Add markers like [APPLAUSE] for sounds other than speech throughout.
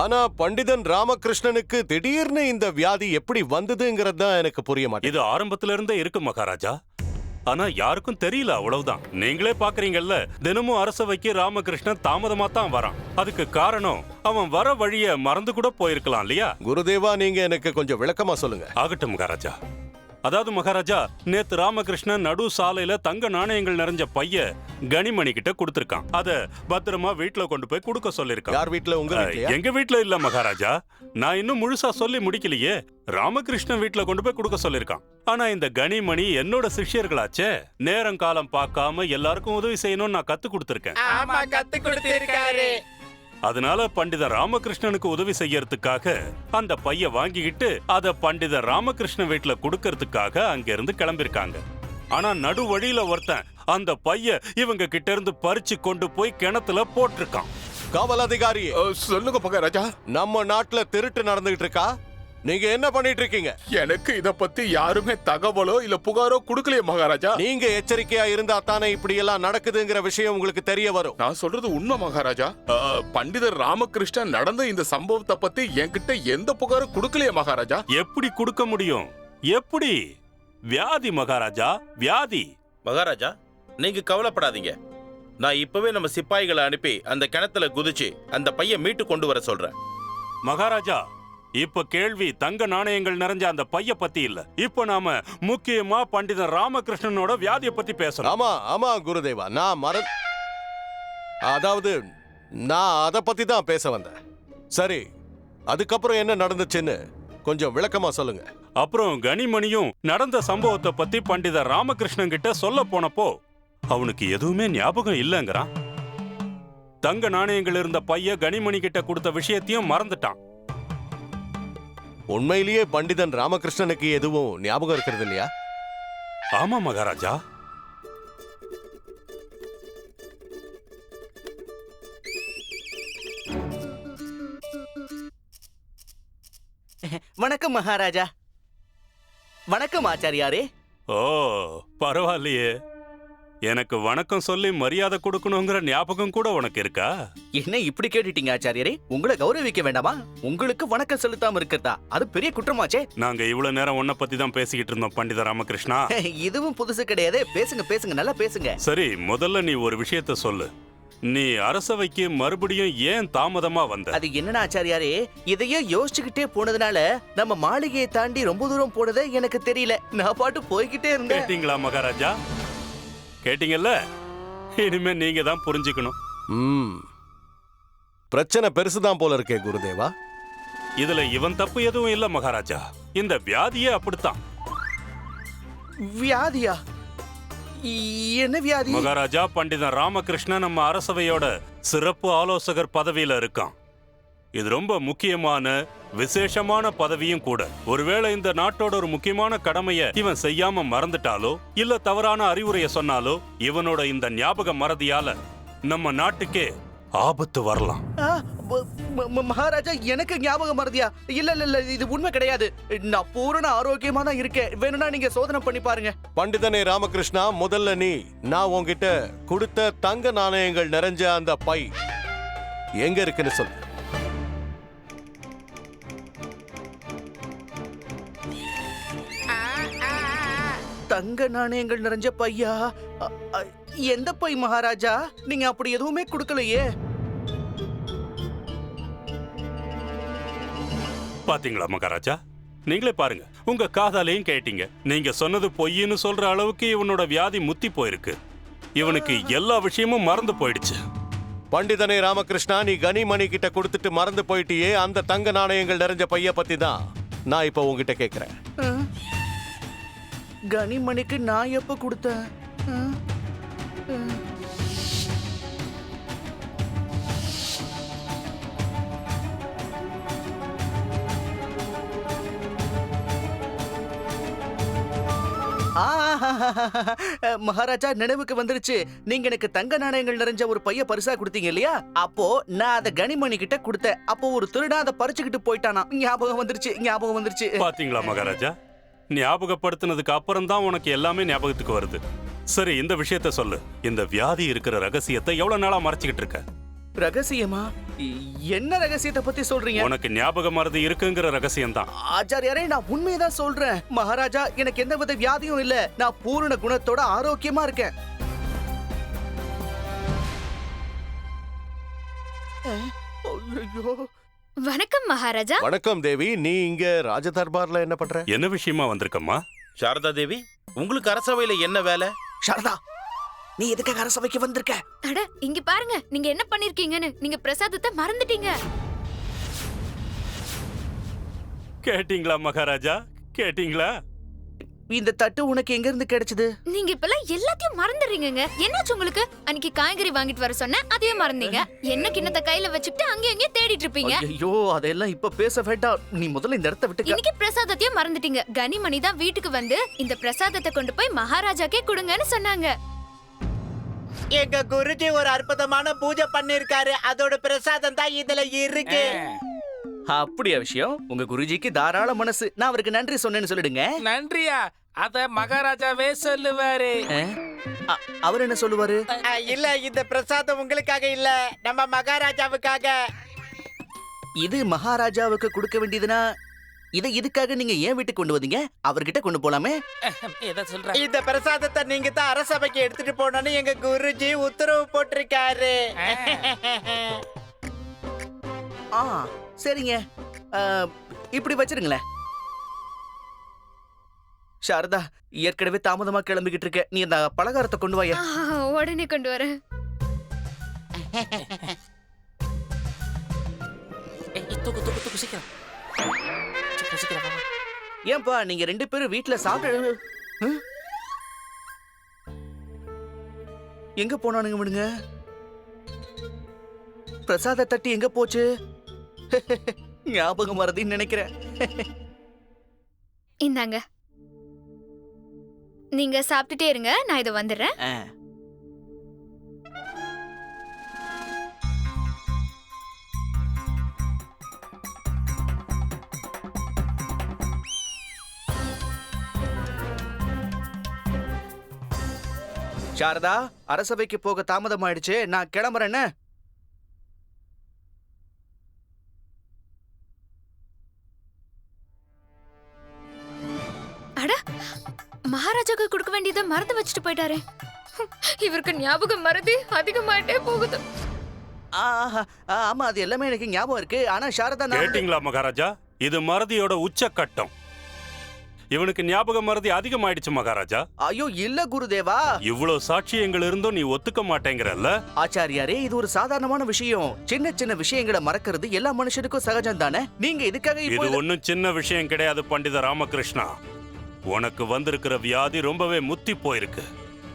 ஆனா பண்டிதன் ராமகிருஷ்ணனுக்கு திடீர்னு இந்த வியாதி எப்படி வந்ததுங்கிறது தான் எனக்கு புரிய மாட்டேங்குது. இது ஆரம்பத்துல இருந்தே இருக்கு மகாராஜா. ஆனா யாருக்கும் தெரியல அவ்வளவுதான். நீங்களே பாக்குறீங்கல்ல தினமும் அரசவைக்கு ராமகிருஷ்ணன் தாமதமா தான் வரான். அதுக்கு காரணம் அவன் வர வழிய மறந்து கூட போயிருக்கலாம் இல்லையா? குருதேவா நீங்க எனக்கு கொஞ்சம் விளக்கமா சொல்லுங்க. ஆகட்டும் மகாராஜா. அதாவது மகாராஜா நேத்து ராமகிருஷ்ணன் நடு சாலையில தங்க நாணயங்கள் நிறைஞ்ச பைய கனிமணி கிட்ட கொடுத்திருக்கான். அத பத்திரமா வீட்ல கொண்டு போய் கொடுக்க சொல்லிருக்கான் யார் வீட்ல? உங்க எங்க வீட்ல இல்ல மகாராஜா. நான் இன்னும் முழுசா சொல்லி முடிக்கலையே. ராமகிருஷ்ணன் வீட்ல கொண்டு போய் கொடுக்க சொல்லிருக்கான் ஆனா இந்த கனிமணி என்னோட சிஷ்யர்களாச்சே. நேரம் காலம் பார்க்காம எல்லாருக்கும் உதவி செய்யணும்னு நான் கத்து கொடுத்திருக்கேன். ஆமா கத்து கொடுத்திருக்காரு. அதனால பண்டித ராமகிருஷ்ணனுக்கு உதவி செய்யறதுக்காக அந்த பைய வாங்கிக்கிட்டு அத பண்டித ராமகிருஷ்ண வீட்ல கொடுக்கறதுக்காக அங்க இருந்து கிளம்பிருக்காங்க. ஆனா நடு வழியில ஒருத்தன் அந்த பைய இவங்க கிட்ட இருந்து பறிச்சு கொண்டு போய் கிணத்துல போட்டிருக்கான். காவல் அதிகாரி சொல்லுங்க மகாராஜா நம்ம நாட்டுல திருட்டு நடந்துகிட்டு இருக்கா? நீங்க என்ன பண்ணிட்டு இருக்கீங்க எனக்கு இத பத்தி யாருமே தகவலோ இல்ல புகாரோ கொடுக்கலையே மகாராஜா. நீங்க எச்சரிக்கையா இருந்தா தானே இப்படி எல்லாம் நடக்குதுங்கிற விஷயம் உங்களுக்கு தெரிய வரும். நான் சொல்றது உண்மை மகாராஜா. பண்டிதர் ராமகிருஷ்ணன் நடந்த இந்த சம்பவத்தை பத்தி என்கிட்ட எந்த புகாரும் கொடுக்கலையே மகாராஜா. எப்படி கொடுக்க முடியும்? எப்படி? வியாதி மகாராஜா வியாதி. மகாராஜா நீங்க கவலைப்படாதீங்க. நான் இப்பவே நம்ம சிப்பாய்களை அனுப்பி அந்த கிணத்துல குதிச்சு அந்த பையன் மீட்டு கொண்டு வர சொல்றேன். மகாராஜா இப்ப கேள்வி தங்க நாணயங்கள் நிறைஞ்ச அந்த பைய பத்தி இல்ல. இப்ப நாம முக்கியமா பண்டித ராமகிருஷ்ணனோட வியாதிய பத்தி பேசணும். ஆமா ஆமா குருதேவா. நான் மற அதாவது நான் அத பத்தி தான் பேச வந்தேன். சரி அதுக்கப்புறம் என்ன நடந்துச்சுன்னு கொஞ்சம் விளக்கமா சொல்லுங்க. அப்புறம் கனிமணியும் நடந்த சம்பவத்தை பத்தி பண்டித ராமகிருஷ்ணன் கிட்ட சொல்ல போனப்போ அவனுக்கு எதுவுமே ஞாபகம் இல்லைங்கிறான். தங்க நாணயங்கள் இருந்த பைய கனிமணி கிட்ட கொடுத்த விஷயத்தையும் மறந்துட்டான். உண்மையிலேயே பண்டிதன் ராமகிருஷ்ணனுக்கு எதுவும் ஞாபகம் இருக்கிறது இல்லையா ஆமா மகாராஜா. வணக்கம் மகாராஜா. வணக்கம் ஆச்சாரியாரே. ஓ பரவாயில்லையே. எனக்கு வணக்கம் சொல்லி மரியாதை கொடுக்கணுங்கிற ஞாபகம் கூட உனக்கு இருக்கா? என்ன இப்படி கேட்டுட்டீங்க ஆச்சாரியாரே? உங்களை கௌரவிக்க வேண்டாமா? உங்களுக்கு வணக்கம் செலுத்தாம இருக்கிறதா? அது பெரிய குற்றமாச்சே. நாங்க இவ்வளவு நேரம் உன்னை பத்தி தான் பேசிக்கிட்டு இருந்தோம் பண்டித ராமகிருஷ்ணா. [LAUGHS] இதுவும் புதுசு கிடையாது. பேசுங்க பேசுங்க நல்லா பேசுங்க. சரி முதல்ல நீ ஒரு விஷயத்த சொல்லு. நீ அரசவைக்கு மறுபடியும் ஏன் தாமதமா வந்த? அது என்னன்னா ஆச்சாரியாரே இதையே யோசிச்சுக்கிட்டே போனதுனால நம்ம மாளிகையை தாண்டி ரொம்ப தூரம் போனதே எனக்கு தெரியல. நான் பாட்டு போய்கிட்டே இருந்தேன். மகாராஜா? கேட்டீங்கல்ல? இனிமே நீங்க தான் புரிஞ்சுக்கணும். ம். பிரச்சனை பெருசுதான் போல இருக்கே குருதேவா. இதுல இவன் தப்பு எதுவும் இல்ல மகாராஜா. இந்த வியாதியே அப்படித்தான். வியாதியா? இ- என்ன வியாதி? மகாராஜா பண்டிதன் ராமகிருஷ்ணன் நம்ம அரசவையோட சிறப்பு ஆலோசகர் பதவியில இருக்கான். இது ரொம்ப முக்கியமான விசேஷமான பதவியும் கூட. ஒருவேளை இந்த நாட்டோட ஒரு முக்கியமான கடமைய இவன் செய்யாம மறந்துட்டாலோ இல்ல தவறான அறிவுரைய சொன்னாலோ இவனோட இந்த ஞாபக மறதியால நம்ம நாட்டுக்கே ஆபத்து வரலாம். மகாராஜா எனக்கு ஞாபகம் மறதியா? இல்ல இல்ல இல்ல இது உண்மை கிடையாது. நான் பூரண ஆரோக்கியமா தான் இருக்கேன். வேணும்னா நீங்க சோதனை பண்ணி பாருங்க. பண்டிதனே ராமகிருஷ்ணா முதல்ல நீ நான் உன்கிட்ட கொடுத்த தங்க நாணயங்கள் நிறைஞ்ச அந்த பை. எங்க இருக்குன்னு சொல்லு. தங்க நாணயங்கள் நிறைஞ்ச பையா? எந்த பை மகாராஜா? நீங்க அப்படி எதுவுமே கொடுக்கலையே. பாத்தீங்களா மகாராஜா? நீங்களே பாருங்க. உங்க காதாலையும் கேட்டீங்க. நீங்க சொன்னது பொய்ன்னு சொல்ற அளவுக்கு இவனோட வியாதி முத்தி போயிருக்கு. இவனுக்கு எல்லா விஷயமும் மறந்து போயிடுச்சு. பண்டிதனே ராமகிருஷ்ணா நீ கனிமணி கிட்ட கொடுத்துட்டு மறந்து போயிட்டியே அந்த தங்க நாணயங்கள் நிறைஞ்ச பைய பத்தி தான் நான் இப்போ உன்கிட்ட கேக்குறேன்? கனிமணிக்கு நான் எப்ப கொடுத்தேன்? மகாராஜா நினைவுக்கு வந்துருச்சு. நீங்க எனக்கு தங்க நாணயங்கள் நிறைஞ்ச ஒரு பைய பரிசா கொடுத்தீங்க இல்லையா? அப்போ நான் அதை கனிமணி கிட்ட கொடுத்தேன். அப்போ ஒரு திருடா அதை பறிச்சுக்கிட்டு போயிட்டானா ஞாபகம் வந்துருச்சு ஞாபகம் வந்துருச்சு. பாத்தீங்களா மகாராஜா? ஞாபகப்படுத்தினதுக்கு அப்புறம் தான் உனக்கு எல்லாமே ஞாபகத்துக்கு வருது. சரி இந்த விஷயத்த சொல்லு. இந்த வியாதி இருக்கிற ரகசியத்தை எவ்வளவு நாளா மறைச்சுக்கிட்டு இருக்க? ரகசியமா? என்ன ரகசியத்தை பத்தி சொல்றீங்க? உனக்கு ஞாபக மருதி இருக்குங்கிற ரகசியம்தான். ஆச்சாரியாரே நான் உண்மையதான் சொல்றேன். மகாராஜா எனக்கு எந்த வித வியாதியும் இல்ல. நான் பூரண குணத்தோட ஆரோக்கியமா இருக்கேன். ஐயையோ. வணக்கம் மகாராஜா. வணக்கம் தேவி. நீ இங்க ராஜ தர்பார்ல என்ன பண்ற? என்ன விஷயமா வந்திருக்கம்மா? சாரதா தேவி உங்களுக்கு அரசவையில என்ன வேலை? சாரதா நீ எதுக்காக அரசவைக்கு வந்திருக்க? அட இங்க பாருங்க. நீங்க என்ன பண்ணிருக்கீங்கன்னு. நீங்க பிரசாதத்தை மறந்துட்டீங்க. கேட்டீங்களா மகாராஜா? கேட்டீங்களா? இந்த தட்டு உனக்கு எங்க இருந்து கிடைச்சது? நீங்க இப்பெல்லாம் எல்லாத்தையும் மறந்துடுறீங்கங்க. என்னாச்சு உங்களுக்கு? அன்னைக்கு காய்கறி வாங்கிட்டு வர சொன்னேன் அதையும் மறந்தீங்க. என்ன கிண்ணத்தை கையில வச்சுக்கிட்டு அங்கேயும் அங்கேயும் தேடிட்டு இருப்பீங்க? ஐயோ அதெல்லாம் இப்ப பேச வேண்டாம். நீ முதல்ல இந்த இடத்த விட்டு க- இன்னைக்கு பிரசாதத்தையும் மறந்துட்டீங்க. கனிமணி தான் வீட்டுக்கு வந்து இந்த பிரசாதத்தை கொண்டு போய் மகாராஜாக்கே கொடுங்கன்னு சொன்னாங்க. எங்க குருஜி ஒரு அற்புதமான பூஜை பண்ணிருக்காரு அதோட பிரசாதம் தான் இதுல இருக்கு. அப்படியா விஷயம்? உங்க குருஜிக்கு தாராள மனசு. நான் அவருக்கு நன்றி சொன்னேன்னு சொல்லிடுங்க. நன்றியா? அத மகாராஜாவே சொல்லுவாரு. அ- அவர் என்ன சொல்லுவாரு? அஹ், இல்ல இந்த பிரசாதம் உங்களுக்காக இல்ல. நம்ம மகாராஜாவுக்காக. இது மகாராஜாவுக்கு கொடுக்க வேண்டியதுனா இதை இதுக்காக நீங்க ஏன் வீட்டுக்கு கொண்டு வந்தீங்க? அவர்கிட்ட கொண்டு போலாமே. எதை சொல்ற? இந்த பிரசாதத்தை நீங்க தான் அரசபைக்கு எடுத்துட்டு போனோம்னு எங்க குருஜி உத்தரவு போட்டிருக்காரு. ஆ சரிங்க. இப்படி வச்சிருங்களேன். சாரதா ஏற்கனவே தாமதமா கிளம்பிக்கிட்டு இருக்க. நீ அந்த பலகாரத்தை கொண்டு வாயா. உடனே கொண்டு வரேன். தூக்கு தூக்கு தூக்கு சீக்கிரம். சீக்கிரம் சீக்கிரம் வா, வா. ஏன்பா நீங்க ரெண்டு பேரும் வீட்ல சாப்பிட்டு? எங்க போனானுங்க விடுங்க பிரசாத தட்டி எங்க போச்சு? ஞாபகம் வரதுன்னு நினைக்கிறேன். இந்தாங்க. நீங்க சாப்பிட்டுட்டே இருங்க நான் இதை வந்துடுறேன். சாரதா அரசவைக்கு போக தாமதம் ஆயிடுச்சு நான் கிளம்புறேன்னு. மகாராஜாக்கு கொடுக்க வேண்டியதை மறந்து வச்சுட்டு போயிட்டாரே. இவருக்கு ஞாபகம் மறதி அதிகமாயிட்டே போகுது. ஆஹா, ஆ, ஆமா அது எல்லாமே எனக்கு ஞாபகம் இருக்கு. ஆனா சாரதா கேட்டீங்களா மகாராஜா? இது மறதியோட உச்சக்கட்டம். இவனுக்கு ஞாபக மறதி அதிகமாயிடுச்சு மகாராஜா. ஐயோ இல்ல குருதேவா. இவ்வளவு சாட்சியங்கள் இருந்தும் நீ ஒத்துக்க மாட்டேங்கிறல்ல? ஆச்சாரியாரே இது ஒரு சாதாரணமான விஷயம். சின்ன சின்ன விஷயங்களை மறக்கிறது எல்லா மனுஷனுக்கும் சகஜம் தானே நீங்க இதுக்காக இது ஒண்ணும் சின்ன விஷயம் கிடையாது பண்டித ராமகிருஷ்ணா. உனக்கு வந்திருக்கிற வியாதி ரொம்பவே முத்தி போயிருக்கு.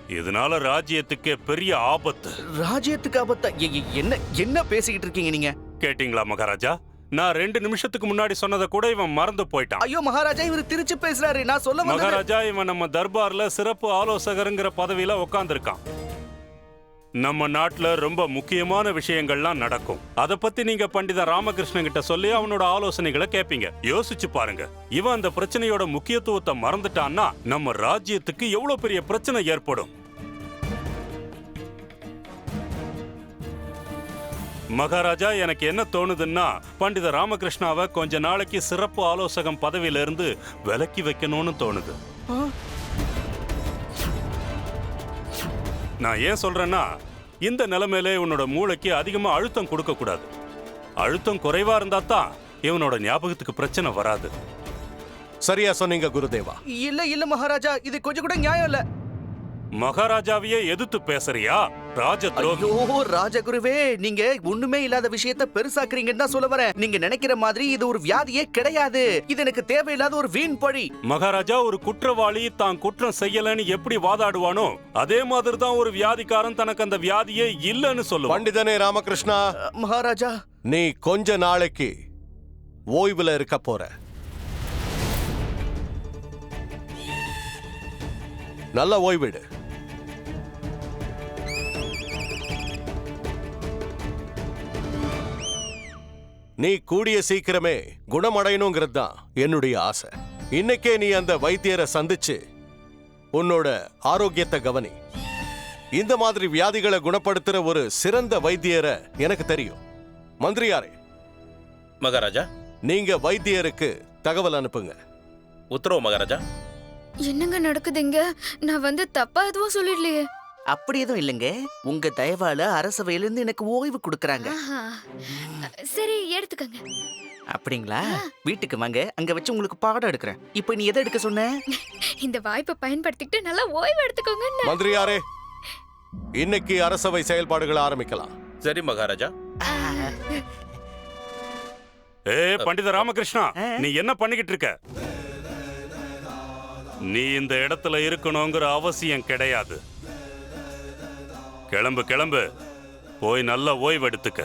இதனால ராஜ்யத்துக்கே பெரிய ஆபத்து. ராஜ்யத்துக்கு ஆபத்தா? என்ன என்ன பேசிக்கிட்டு இருக்கீங்க நீங்க? கேட்டீங்களா மகாராஜா? நான் ரெண்டு நிமிஷத்துக்கு முன்னாடி சொன்னதை கூட இவன் மறந்து போயிட்டான். ஐயோ மகாராஜா இவர் திருச்சி பேசுறாரு. நான் சொல்ல மகாராஜா இவன் நம்ம தர்பார்ல சிறப்பு ஆலோசகருங்கிற பதவியில உட்கார்ந்திருக்கான் நம்ம நாட்டில் ரொம்ப முக்கியமான விஷயங்கள்லாம் நடக்கும். அத பத்தி நீங்க பண்டித ராமகிருஷ்ணன் கிட்ட சொல்லி அவனோட ஆலோசனைகளை கேட்பீங்க யோசிச்சு பாருங்க. இவன் அந்த பிரச்சனையோட முக்கியத்துவத்தை மறந்துட்டான்னா நம்ம ராஜ்யத்துக்கு எவ்வளவு பெரிய பிரச்சனை ஏற்படும்? மகாராஜா எனக்கு என்ன தோணுதுன்னா பண்டித ராமகிருஷ்ணாவை கொஞ்ச நாளைக்கு சிறப்பு ஆலோசகம் பதவியிலிருந்து விலக்கி வைக்கணும்னு தோணுது. நான் ஏன் சொல்றேன்னா இந்த நிலைமையில இவனோட மூளைக்கு அதிகமா அழுத்தம் கொடுக்க கூடாது. அழுத்தம் குறைவா இருந்தா தான் இவனோட ஞாபகத்துக்கு பிரச்சனை வராது. சரியா சொன்னீங்க குருதேவா. இல்ல இல்ல மகாராஜா இது கொஞ்சம் கூட நியாயம் இல்ல. மகாராஜாவையே எதிர்த்து பேசுறியா? ராஜ துரோகி ஐயோ ராஜகுருவே நீங்க ஒண்ணுமே இல்லாத விஷயத்த பெருசாக்குறீங்கன்னு தான் சொல்ல வரேன். நீங்க நினைக்கிற மாதிரி இது ஒரு வியாதியே கிடையாது. இது எனக்கு தேவையில்லாத ஒரு வீண் பழி. மகாராஜா ஒரு குற்றவாளி தான் குற்றம் செய்யலன்னு எப்படி வாதாடுவானோ அதே மாதிரி தான் ஒரு வியாதிக்காரன் தனக்கு அந்த வியாதியே இல்லைன்னு சொல்லுவான். பண்டிதனே ராமகிருஷ்ணா. மகாராஜா. நீ கொஞ்ச நாளைக்கு ஓய்வுல இருக்க போற. நல்ல ஓய்விடு நீ கூடிய சீக்கிரமே குணமடையணுங்கிறது தான் என்னுடைய ஆசை. இன்னைக்கே நீ அந்த வைத்தியரை சந்திச்சு உன்னோட ஆரோக்கியத்தை கவனி. இந்த மாதிரி வியாதிகளை குணப்படுத்துற ஒரு சிறந்த வைத்தியரை எனக்கு தெரியும். மந்திரியாரே. மகாராஜா. நீங்க வைத்தியருக்கு தகவல் அனுப்புங்க. உத்தரவு மகாராஜா. என்னங்க நடக்குதுங்க? நான் வந்து தப்பா எதுவும் சொல்லிடலையே. அப்படி எதுவும் இல்லைங்க. உங்க தயவால அரசவையில இருந்து எனக்கு ஓய்வு கொடுக்கறாங்க. ஆஹா. சரி எடுத்துக்கங்க. அப்படிங்களா? வீட்டுக்கு வாங்க. அங்க வச்சு உங்களுக்கு பாடம் எடுக்கிறேன். இப்போ நீ எதை எடுக்க சொன்ன? இந்த வாய்ப்பை பயன்படுத்திக்கிட்டு நல்லா ஓய்வு எடுத்துக்கோங்க மந்திரியாரே இன்னைக்கு அரசவை செயல்பாடுகளை ஆரம்பிக்கலாம். சரி மகாராஜா. ஏ பண்டித ராமகிருஷ்ணா நீ என்ன பண்ணிக்கிட்டு இருக்க? நீ இந்த இடத்துல இருக்கணுங்கிற அவசியம் கிடையாது. கிளம்பு கிளம்பு. போய் நல்லா ஓய்வு எடுத்துக்க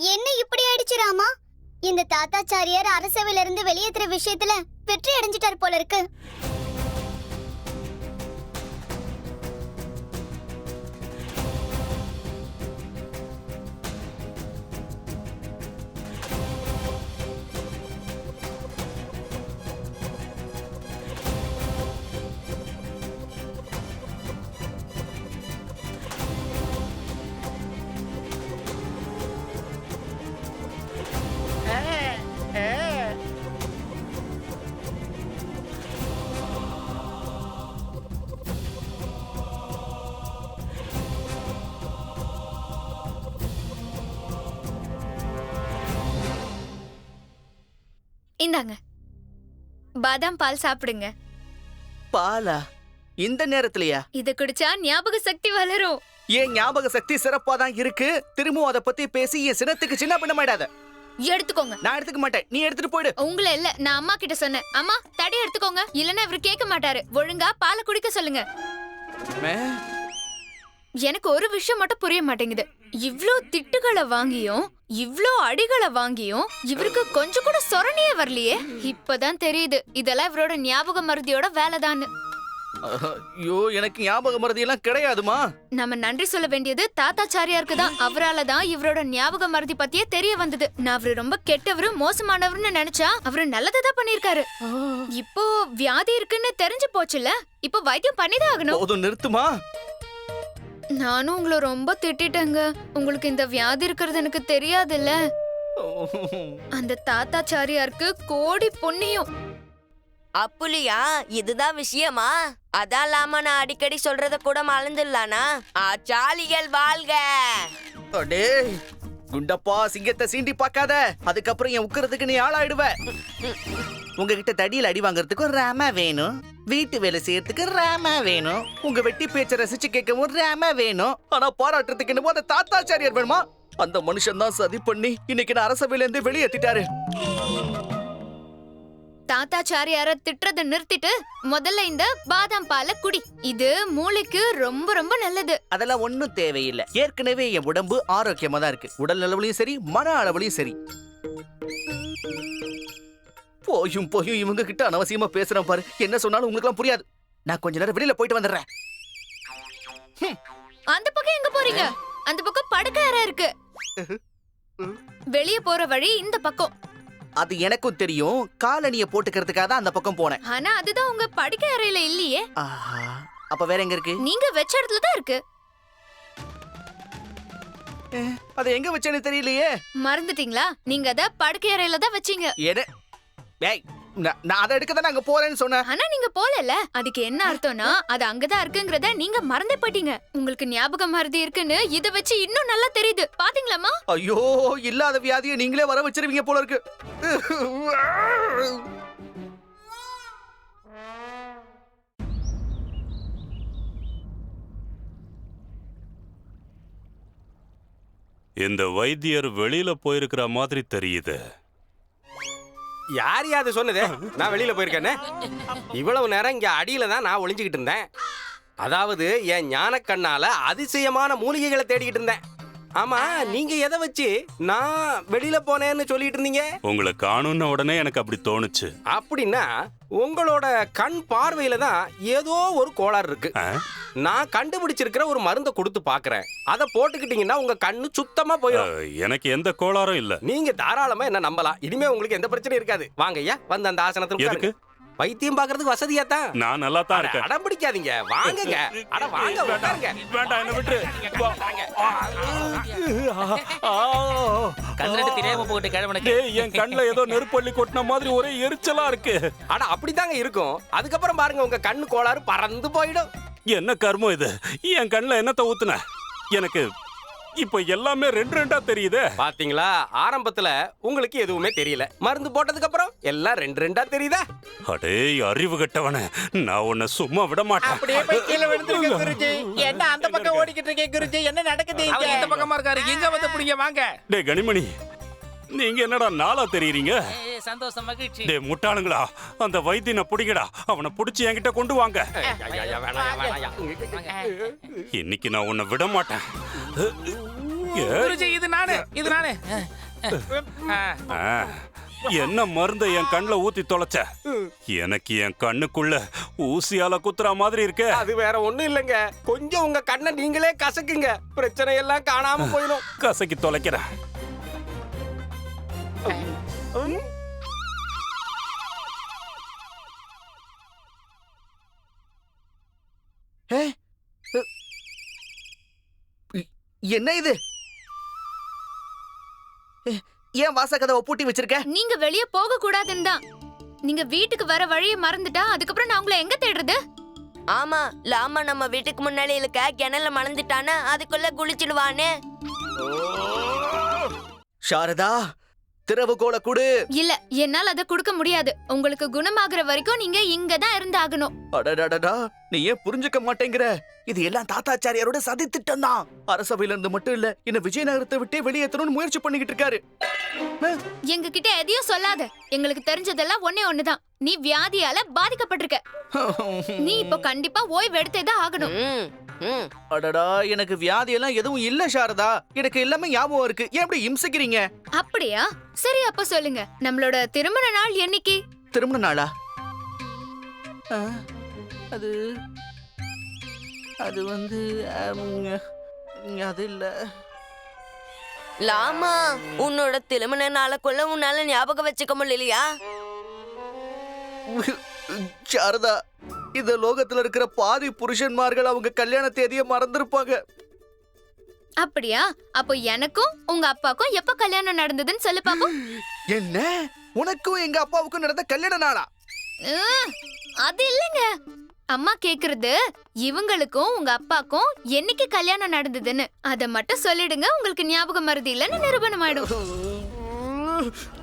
என்ன இப்படி ஆயிடுச்சு ராமா? இந்த தாத்தாச்சாரியார் அரசவையில இருந்து வெளியேற்றுற விஷயத்துல வெற்றி அடைஞ்சிட்டார் போல இருக்கு. இந்தாங்க பாதாம் பால் சாப்பிடுங்க. பாலா? இந்த நேரத்திலயா? இத குடிச்சா ஞாபக சக்தி வளரும். என் ஞாபக சக்தி சிறப்பா தான் இருக்கு? திரும்பவும் அதை பத்தி பேசி என் சினத்துக்கு சின்ன பண்ண மாட்டாத. எடுத்துக்கோங்க. நான் எடுத்துக்க மாட்டேன். நீ எடுத்துட்டு போயிடு. உங்களை இல்ல நான் அம்மா கிட்ட சொன்னேன். அம்மா தடி எடுத்துக்கோங்க. இல்லனா இவர் கேட்க மாட்டாரு. ஒழுங்கா பாலை குடிக்க சொல்லுங்க. எனக்கு ஒரு விஷயம் மட்டும் புரிய மாட்டேங்குது. இவ்ளோ திட்டுகளை வாங்கியும் இவ்ளோ அடிகளை வாங்கியும் இவருக்கு கொஞ்சம் கூட சொரணையே வரலையே. இப்பதான் தெரியுது இதெல்லாம் இவரோட ஞாபக மருதியோட வேலைதான்னு. ஐயோ எனக்கு ஞாபக மருதி எல்லாம் கிடையாதுமா? நம்ம நன்றி சொல்ல வேண்டியது தாத்தாச்சாரியாருக்கு தான் அவரால தான் இவரோட ஞாபக மருதி பத்தியே தெரிய வந்தது. நான் அவரு ரொம்ப கெட்டவரு மோசமானவர்னு நினைச்சா அவரு நல்லதை தான் பண்ணிருக்காரு இப்போ வியாதி இருக்குன்னு தெரிஞ்சு போச்சுல இப்போ வைத்தியம் பண்ணிதான் ஆகணும். போதும் நிறுத்துமா? நானும் உங்களை ரொம்ப திட்டிட்டேங்க. உங்களுக்கு இந்த வியாதி இருக்கிறது எனக்கு தெரியாதுல்ல. அந்த தாத்தாச்சாரியாருக்கு கோடி புண்ணியம். அப்புலியா இதுதான் விஷயமா? அதான் இல்லாம நான் அடிக்கடி சொல்றத கூட மறந்துடலானா? ஆச்சாலிகள் வாழ்க! அடே குண்டப்பா சிங்கத்தை சீண்டி பார்க்காத. அதுக்கப்புறம் என் உட்கறதுக்கு நீ ஆளாயிடுவ. உங்ககிட்ட தடியில் அடி வாங்குறதுக்கு ஒரு ரேமா வேணும். வீட்டு வேலை செய்யறதுக்கு ரேமா வேணும். உங்க வெட்டி பேச்ச ரசிச்சு கேட்கவும் ரேமா வேணும். ஆனா பாராட்டுறதுக்கு என்னமோ அந்த தாத்தாச்சாரியார் வேணுமா? அந்த மனுஷன் தான் சதி பண்ணி இன்னைக்கு நான் அரசவையில இருந்து வெளியேத்திட்டாரு. தாத்தாச்சாரியார திட்டுறத நிறுத்திட்டு முதல்ல இந்த பாதாம் பாலை குடி. இது மூளைக்கு ரொம்ப ரொம்ப நல்லது. அதெல்லாம் ஒண்ணும் தேவையில்லை. ஏற்கனவே என் உடம்பு ஆரோக்கியமா தான் இருக்கு. உடல் அளவுலயும் சரி மன அளவுலயும் சரி. போயும் போயும் இவங்க கிட்ட அனாவசியமா பேசுறேன் பாரு. என்ன சொன்னாலும் உங்களுக்கு புரியாது. நான் கொஞ்ச நேரம் வெளியில போயிட்டு வந்துடுறேன். அந்த பக்கம் எங்க போறீங்க? அந்த பக்கம் படுக்கை அறை இருக்கு. வெளிய போற வழி இந்த பக்கம். அது எனக்கும் தெரியும். காலணிய போட்டுக்கிறதுக்காக தான் அந்த பக்கம் போனேன். ஆனா அதுதான் உங்க படுக்கை அறையில இல்லையே. அப்ப வேற எங்க இருக்கு? நீங்க வச்ச இடத்துல தான் இருக்கு. அது எங்க வச்சேன்னு தெரியலையே. மறந்துட்டீங்களா? நீங்க அத படுக்கை அறையில தான் வச்சீங்க. ஏய் நான் நான் அதை எடுக்க தானே அங்க போறேன்னு சொன்னேன். ஆனா நீங்க போலல. அதுக்கு என்ன அர்த்தம்னா அது அங்கதான் இருக்குங்கறத நீங்க மறந்தே போயிட்டீங்க. உங்களுக்கு ஞாபகம் மறதி இருக்குன்னு இத வச்சு இன்னும் நல்லா தெரியுது. பாத்தீங்களாமா ஐயோ இல்லாத வியாதியை நீங்களே வர வச்சிருவீங்க போல இருக்கு. இந்த வைத்தியர் வெளியில போயிருக்கிற மாதிரி தெரியுது. யார் யாது சொன்னது? நான் வெளியில போயிருக்கேன்னு. இவ்வளவு நேரம் இங்க அடியில தான் நான் ஒளிஞ்சுக்கிட்டு இருந்தேன். அதாவது என் ஞானக்கண்ணால் அதிசயமான மூலிகைகளை தேடிக்கிட்டு இருந்தேன். ஆமா நீங்க எதை வச்சு நான் வெளியில போனேன்னு சொல்லிட்டு இருந்தீங்க? உங்களை காணும்ன உடனே எனக்கு அப்படி தோணுச்சு. அப்படின்னா உங்களோட கண் பார்வையில தான் ஏதோ ஒரு கோளாறு இருக்கு? நான் கண்டுபிடிச்சிருக்கிற ஒரு மருந்தை கொடுத்து பாக்குறேன். அதை போட்டுக்கிட்டீங்கன்னா உங்க கண்ணு சுத்தமா போயிடும் எனக்கு எந்த கோளாறும் இல்ல. நீங்க தாராளமா என்ன நம்பலாம். இனிமே உங்களுக்கு எந்த பிரச்சனையும் இருக்காது. வாங்க ஐயா வந்து அந்த ஆசனத்தில். வைத்தியம் பார்க்கறதுக்கு வசதியா தான் நான் நல்லா தான் இருக்கேன். அடம் பிடிக்காதீங்க. வாங்குங்க. அட வாங்க உட்காருங்க. வேண்டாம் என்ன விட்டு கண்ணு தெரியாம போட்டு கிழவனுக்கு. டேய் என் கண்ணுல ஏதோ நெருப்பள்ளி கொட்டின மாதிரி ஒரே எரிச்சலா இருக்கு. அட அப்படிதாங்க இருக்கும். அதுக்கப்புறம் பாருங்க உங்க கண்ணு கோளாறு பறந்து போயிடும். என்ன கர்மம் இது? என் கண்ணுல என்னத்த ஊத்துன? எனக்கு இப்ப எல்லாமே ரெண்டு ரெண்டா தெரியுதே பாத்தீங்களா ஆரம்பத்துல உங்களுக்கு எதுவுமே தெரியல மருந்து போட்டதுக்கு அப்புறம் எல்லாம் ரெண்டு ரெண்டா தெரியுதா அடே அறிவு கெட்டவன நான் உன்னை சும்மா விட மாட்டேன் அப்படியே போய் கீழே விழுந்துருங்க குருஜி என்ன அந்த பக்கம் ஓடிக்கிட்டு இருக்கேன் குருஜி என்ன நடக்குது அவர் இங்க எந்த பக்கமா இருக்காரு எங்க வந்து பிடிங்க வாங்க டே கனிமணி நீங்க என்னடா நாளா தெரியுறீங்க சந்தோஷம் மகிழ்ச்சி டே முட்டாளுங்களா அந்த வைத்தியனை பிடிங்கடா அவனை பிடிச்சி என்கிட்ட கொண்டு வாங்க. இன்னைக்கு நான் உன்னை விட மாட்டேன் குருஜி இது நானு இது நானு. என்ன மருந்த என் கண்ணுல ஊத்தி தொலைச்ச? எனக்கு என் கண்ணுக்குள்ள ஊசியால குத்துற மாதிரி இருக்கே. அது வேற ஒண்ணும் இல்லைங்க. கொஞ்சம் உங்க கண்ணை நீங்களே கசக்குங்க. பிரச்சனை எல்லாம் காணாம போயிடும். கசக்கி தொலைக்கிறேன். ஏ? என்ன இது? ஏன் வாசக்கதவை பூட்டி வச்சிருக்க? நீங்க வெளிய போக கூடாதுன்னு தான். நீங்க வீட்டுக்கு வர வழியை மறந்துட்டா அதுக்கப்புறம் நான் உங்களை எங்க தேடுறது? ஆமா லாமா நம்ம வீட்டுக்கு முன்னாடி இருக்க கிணல்ல மணந்துட்டானா அதுக்குள்ள குளிச்சிடுவானே. சாரதா திறவுகோல குடு. இல்ல என்னால அதை கொடுக்க முடியாது. உங்களுக்கு குணமாகுற வரைக்கும் நீங்க இங்க தான் இருந்தாகணும். அடடடடா நீ ஏன் புரிஞ்சுக்க மாட்டேங்கிற? இது எல்லாம் தாத்தாச்சாரியாரோட சதி திட்டம் தான். அரசவையில இருந்து மட்டும் இல்ல என்ன விஜயநகரத்தை விட்டே வெளியேற்றணும்னு முயற்சி பண்ணிக்கிட்டு இருக்காரு. எங்க கிட்ட எதையும் சொல்லாத. எங்களுக்கு தெரிஞ்சதெல்லாம் ஒண்ணே ஒண்ணுதான். நீ வியாதியால பாதிக்கப்பட்டிருக்க. [LAUGHS] நீ இப்ப கண்டிப்பா ஓய்வு எடுத்தே தான் ஆகணும். அடடா எனக்கு வியாதி எல்லாம் எதுவும் இல்ல சாரதா. எனக்கு எல்லாமே ஞாபகம் இருக்கு. ஏன் இப்படி இம்சிக்கிறீங்க? அப்படியா? சரி அப்ப சொல்லுங்க. நம்மளோட திருமண நாள் என்னைக்கு? திருமண நாளா? ஆ, அது அது வந்து அது இல்ல. லாமா உன்னோட திருமண நாளுக்குள்ள உன்னால ஞாபகம் வச்சுக்க முடியலையா? சாரதா இந்த லோகத்துல இருக்கிற பாதி புருஷன்மார்கள் அவங்க கல்யாண தேதியை மறந்திருப்பாங்க. அப்படியா? அப்போ எனக்கும் உங்க அப்பாக்கும் எப்ப கல்யாணம் நடந்ததுன்னு சொல்லு பாப்போம். என்ன? உனக்கும் எங்க அப்பாவுக்கும் நடந்த கல்யாண நாளா? உம், அது இல்லைங்க. அம்மா கேக்குறது இவங்களுக்கும் உங்க அப்பாக்கும் என்னைக்கு கல்யாணம் நடந்ததுன்னு. அத மட்டும் சொல்லிடுங்க உங்களுக்கு ஞாபகம் மருதி இல்லைன்னு நிரூபணம் ஆயிடும்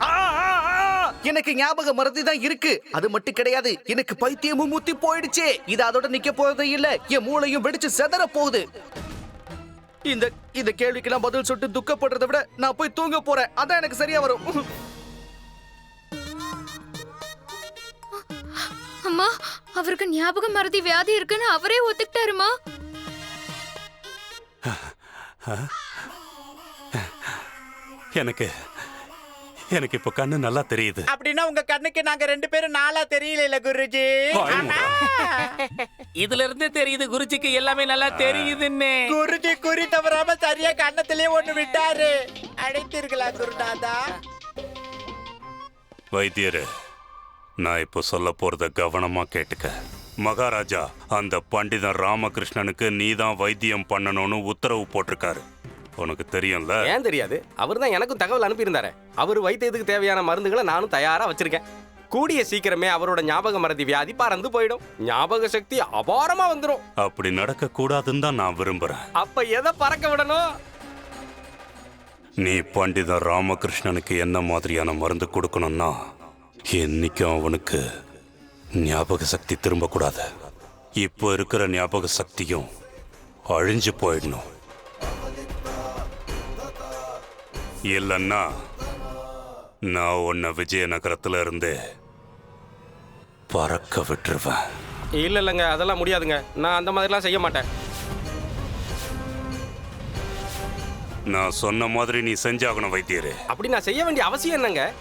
ஆ, ஆ, ஆ! எனக்கு ஞாபக மறதி தான் இருக்கு. அது மட்டும் கிடையாது எனக்கு பைத்தியமும் முத்தி போயிடுச்சே. இது அதோட நிக்க போறதே இல்ல. என் மூளையும் வெடிச்சு செதற போகுது. இந்த இந்த கேள்விக்கெல்லாம் பதில் சொல்லிட்டு துக்கப்படுறதை விட நான் போய் தூங்க போறேன். அதான் எனக்கு சரியா வரும். அம்மா அவருக்கு ஞாபகம் மறதி வியாதி இருக்குன்னு அவரே ஒத்துக்கிட்டாருமா? எனக்கு எனக்கு இப்ப கண்ணு நல்லா தெரியுது. அப்படின்னா உங்க கண்ணுக்கு நாங்க ரெண்டு பேரும் நாளா தெரியல குருஜி. இதுல இருந்தே தெரியுது குருஜிக்கு எல்லாமே நல்லா தெரியுதுன்னு. குருஜி குறி தவறாம சரியா கண்ணத்திலே ஒண்ணு விட்டாரு. அழைத்தீர்களா குருநாதா? வைத்தியரு நான் இப்போ சொல்ல போறத கவனமா கேட்டுக்க. மகாராஜா அந்த பண்டிதன் ராமகிருஷ்ணனுக்கு நீதான் வைத்தியம் பண்ணணும்னு உத்தரவு போட்டிருக்காரு. உனக்கு தெரியும்ல? ஏன் தெரியாது? அவர் தான் எனக்கும் தகவல் அனுப்பியிருந்தாரு. அவர் வைத்தியத்துக்கு தேவையான மருந்துகளை நானும் தயாரா வச்சிருக்கேன். கூடிய சீக்கிரமே அவரோட ஞாபக மறதி வியாதி பறந்து போயிடும். ஞாபக சக்தி அபாரமா வந்துடும் அப்படி நடக்க கூடாதுன்னு தான் நான் விரும்புறேன். அப்ப எதை பறக்க விடணும்? நீ பண்டிதன் ராமகிருஷ்ணனுக்கு என்ன மாதிரியான மருந்து கொடுக்கணும்னா என்னைக்கும் அவனுக்கு ஞாபக சக்தி திரும்ப கூடாது இப்போ இருக்கிற ஞாபக சக்தியும் அழிஞ்சு போயிடணும். இல்லைன்னா நான் உன்னை விஜயநகரத்துல இருந்து பறக்க விட்டுருவேன். இல்ல இல்லைங்க. அதெல்லாம் முடியாதுங்க. நான் அந்த மாதிரிலாம் செய்ய மாட்டேன். நான் சொன்ன மாதிரி நீ செஞ்சாகணும் வைத்தியரே. அப்படி நான் செய்ய வேண்டிய அவசியம் என்னங்க?